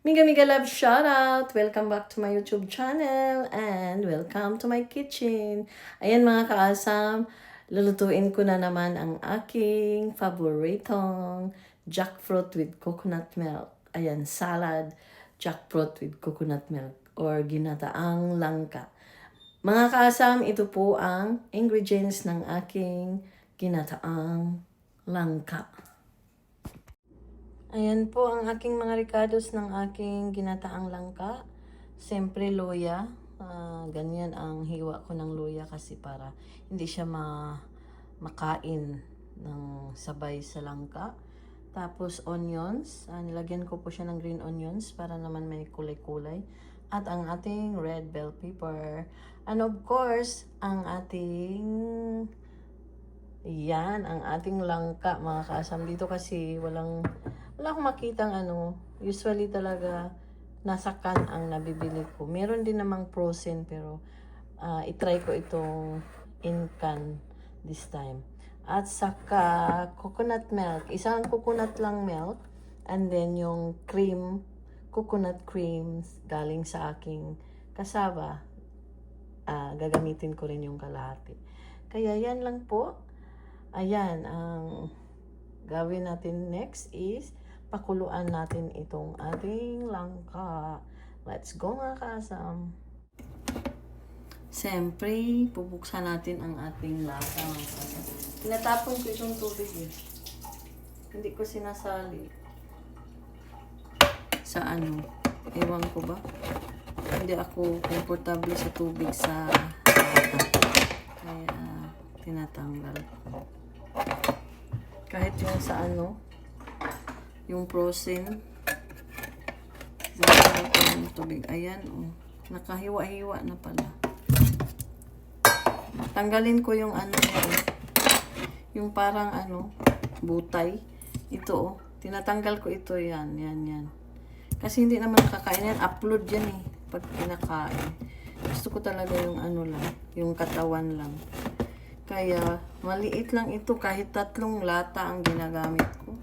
Miga Miga Love shoutout! Welcome back to my YouTube channel and welcome to my kitchen. Ayan mga kaasam, lulutuin ko na naman ang aking favoritong jackfruit with coconut milk. Ayan, salad jackfruit with coconut milk or ginataang langka. Mga kaasam, ito po ang ingredients ng aking ginataang langka. Ayan po ang aking mga ricados ng aking ginataang langka. Siyempre luya. Ah, ganyan ang hiwa ko ng luya kasi para hindi siya ma makain ng sabay sa langka. Tapos onions. Ah, nilagyan ko po siya ng green onions para naman may kulay-kulay. At ang ating red bell pepper. And of course, ang ating yan, ang ating langka, mga kaasam. Dito kasi walang, wala akong makitang ano. Usually talaga, nasa can ang nabibili ko. Meron din namang frozen, pero ah, itry ko itong in can this time. At saka, coconut milk. Isang coconut lang milk. And then yung cream, coconut cream galing sa aking kasaba. Ah, gagamitin ko rin yung kalahati. Kaya yan lang po. Ayan, ang gawin natin next is pakuluan natin itong ating langka. Let's go mga kasam. Siyempre, pupuksan natin ang ating kasam. Tinatapon ko itong tubig eh. Hindi ko sinasali. Sa ano? Ewan ko ba? Hindi ako komportable sa tubig sa. Kaya, tinatanggal ko. Kahit yung sa ano, yung frozen, Lalagyan ng tubig. Ayan, oh. Nakahiwa-hiwa na pala. Tanggalin ko yung ano, oh. yung parang ano, butay. Ito, oh. Tinatanggal ko ito, yan, yan, yan. Kasi hindi naman kakain yan. Upload yan eh. Pag kinakain. Gusto ko talaga yung ano lang. Yung katawan lang. Kaya, maliit lang ito. Kahit tatlong lata ang ginagamit ko.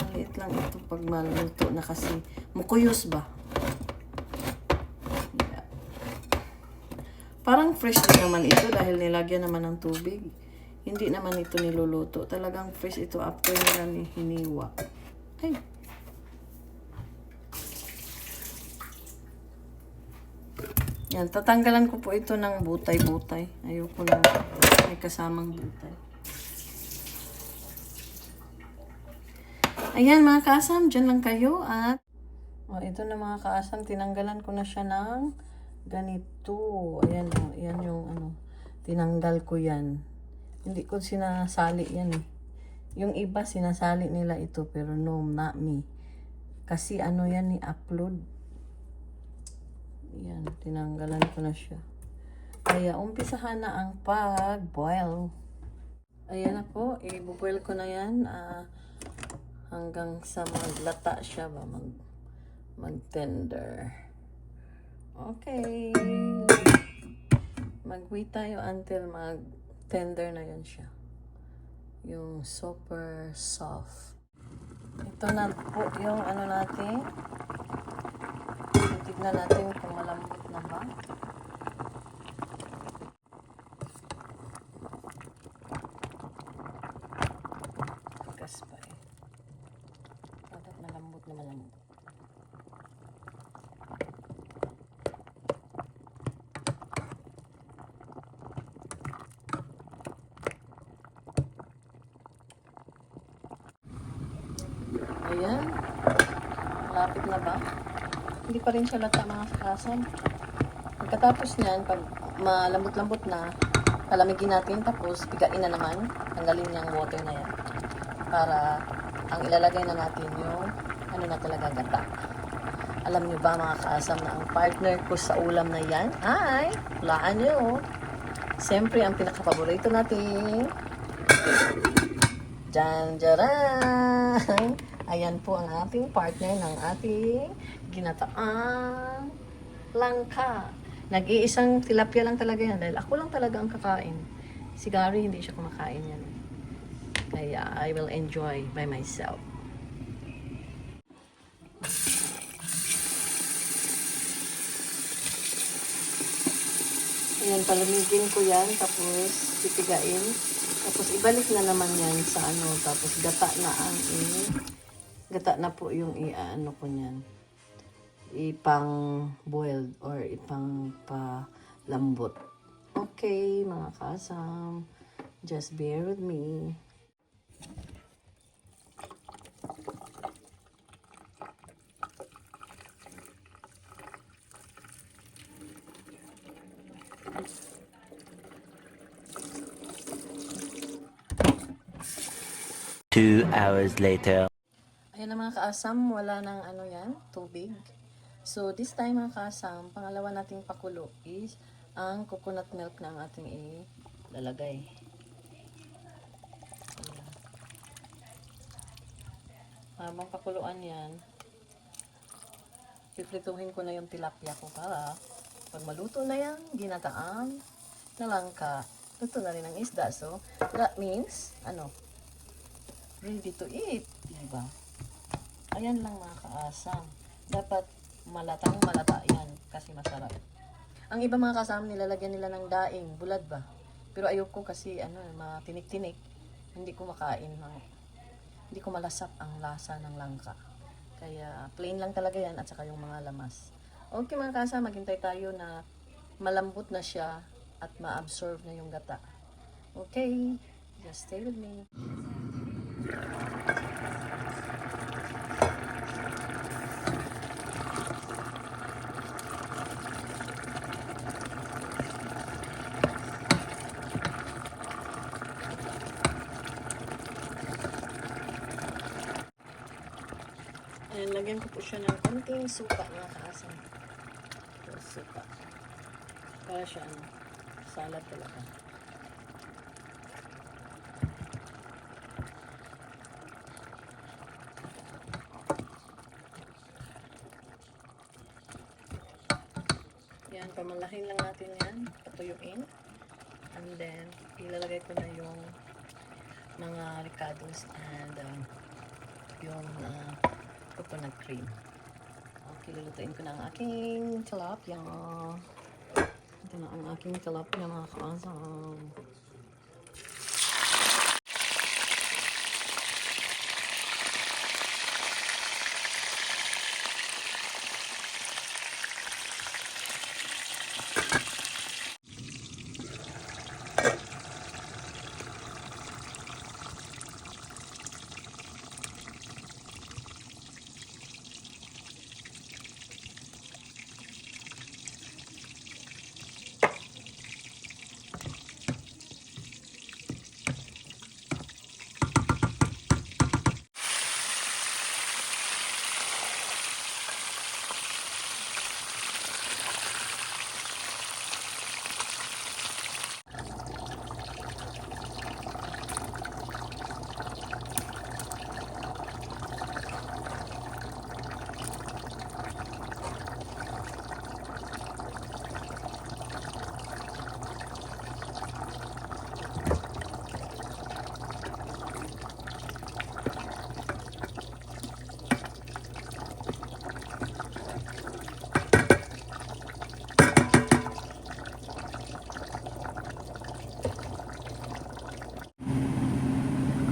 Maliit lang ito pag maluto na kasi mukuyos ba? Parang fresh din naman ito dahil nilagyan naman ng tubig. Hindi naman ito niluluto. Talagang fresh ito after nila ni hiniwa. Ay, Yan, tatanggalan ko po ito ng butay-butay. Ayoko na may kasamang butay. Ayan mga kaasam, dyan lang kayo at oh, ito na mga kaasam, tinanggalan ko na siya ng ganito. Ayan, oh, yan yung ano, tinanggal ko yan. Hindi ko sinasali yan eh. Yung iba sinasali nila ito pero no, not me. Kasi ano yan ni upload yan, tinanggalan ko na siya. Kaya, umpisahan na ang pag-boil. Ayan na po, i-boil ko na yan ah, hanggang sa maglata siya ba, mag, mag-tender. Okay. Mag-wait tayo until mag-tender na yan siya. Yung super soft. Ito na po yung ano natin. Tignan natin kung malambot na ba. Tigas pa eh. Dapat malambot na malambot. Ayan. Malapit na ba? Hindi pa rin siya lata mga sakasan. Pagkatapos niyan, pag malambot-lambot na, palamigin natin tapos pigain na naman. Tanggalin yung water na yan. Para ang ilalagay na natin yung ano na talaga gata. Alam niyo ba mga kaasam na ang partner ko sa ulam na yan ay, hulaan niyo. Siyempre, ang pinakapaborito natin. Jan, jaran! Ayan po ang ating partner ng ating ginataang langka. Nag-iisang tilapia lang talaga yan dahil ako lang talaga ang kakain. Si Gary, hindi siya kumakain yan. Kaya I will enjoy by myself. Ayan, palamigin ko yan, tapos pipigain. Tapos ibalik na naman yan sa ano, tapos gata na ang i... Gata na po yung i-ano ko niyan. Ipang boiled or ipang palambot. Okay, mga kasam. Just bear with me. Two hours later. Ayan na mga kaasam, wala nang ano yan, tubig. So, this time mga kaasam, pangalawa nating pakulo is ang coconut milk na ang ating ilalagay. Habang pakuluan yan, piprituhin ko na yung tilapia ko para pag maluto na yan, ginataan na langka, luto na rin ang isda. So, that means, ano, ready to eat, diba? Ayan lang mga kaasam. Dapat malatang malata yan kasi masarap. Ang iba mga kasama nilalagyan nila ng daing, bulad ba? Pero ayoko kasi ano, mga tinik-tinik. Hindi ko makain ng hindi ko malasap ang lasa ng langka. Kaya plain lang talaga yan at saka yung mga lamas. Okay mga kasama, maghintay tayo na malambot na siya at ma-absorb na yung gata. Okay, just stay with me. Ayan, lagyan ko po siya ng konting suka mga kaasam. Ito, suka. Para siya ano, salad talaga. Yan, pamalahin lang natin yan. Patuyuin. And then, ilalagay ko na yung mga ricados and um, yung uh, coconut cream. Okay, lulutuin ko na ang aking tilapia. Ito na ang aking tilapia mga kaasam.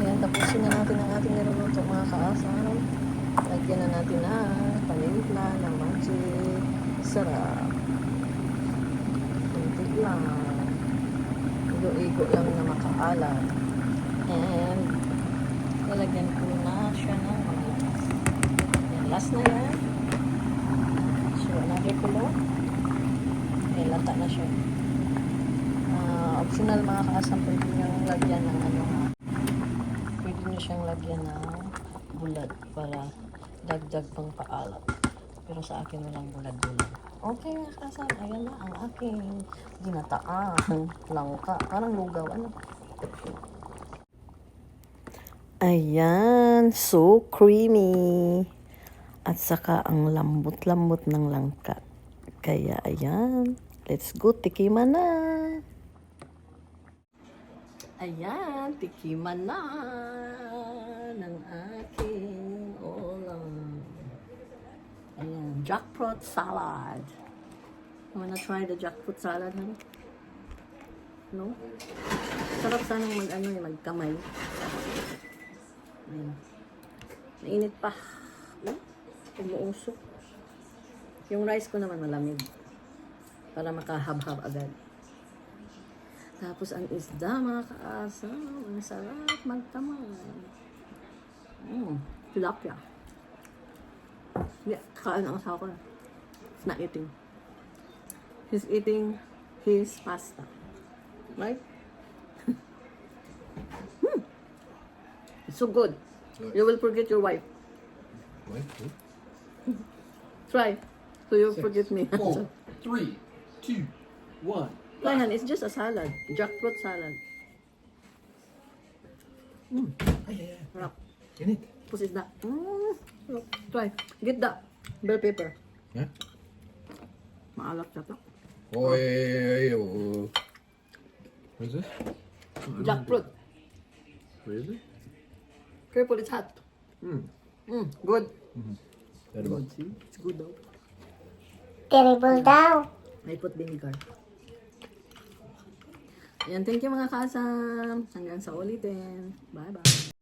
Ayan, tapusin na natin ang ating niluluto mga kaasam. Lagyan na natin na panimpla ng magic. Sarap. Kunti lang. Igo-igo lang na makaalat. And, lalagyan ko na siya ng mga lamas. Yan, last na yan. So, another kulo. Eh, lata na siya. Ah, optional mga kaasam, pwede niyang lagyan ng ano pwede nyo siyang lagyan ng bulad para dagdag pang paalat. Pero sa akin walang bulad-bulad. Okay mga kasam, ayan na ang aking ginataang langka. Parang lugaw, ano? Ayan, so creamy. At saka ang lambot-lambot ng langka. Kaya ayan, let's go, tikiman na. Ayan, tikiman na ng aking ulam. Ayan, jackfruit salad. Wanna try the jackfruit salad, honey? No? Sarap sanang mag, ano, eh, magkamay. Ayun. Mainit pa. Hmm? Umuusok. Yung rice ko naman malamig. Para makahab-hab agad. Tapos ang isda, mga kaasam. Ang sarap magkamay. Mm, tilapia. Hindi, kakain ang asawa ko. He's not eating. He's eating his pasta. Right? hmm. It's so good. You will forget your wife. Wait. Try. So you'll Six, forget me. Four, three, two, one. Try, Han. It's just a salad. Jackfruit salad. Mm. Yeah, yeah. In it. Tapos isda. Mm. Sarap. Try. Get that. Bell pepper. Yeah. Maalap siya to. Oh, yeah, yeah, yeah, oh. What is this? Jackfruit. Really? Careful, it's hot. Hmm. Mm. Good. Edible. Good, see? It's good daw. Terrible daw. I put vinegar. Ayan, thank you mga kasam. Hanggang sa ulitin. Bye-bye.